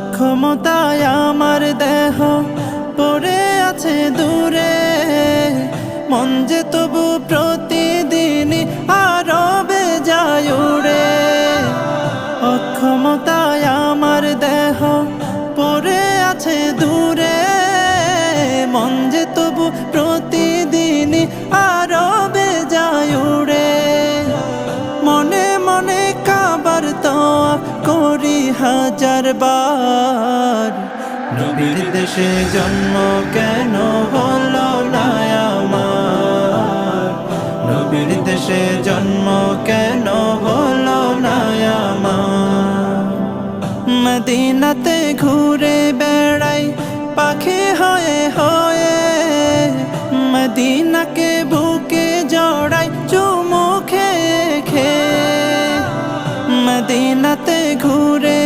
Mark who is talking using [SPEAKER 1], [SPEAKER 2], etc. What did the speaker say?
[SPEAKER 1] অক্ষমতায় আমার দেহ পড়ে আছে দূরে। মন যে তবু প্রতিদিন আরও বেজায় উড়ে। অক্ষমতায় আমার দেহ পড়ে আছে দূরে। মন যে তবু কাবার তো করি হাজার বার। নবীর দেশে জন্ম কেন হলো না আমার? নবীর দেশে জন্ম কেন হলো না আমার? মদিনাতে ঘুরে বেড়াই পাখি হয়ে মদিনাতে ঘুরে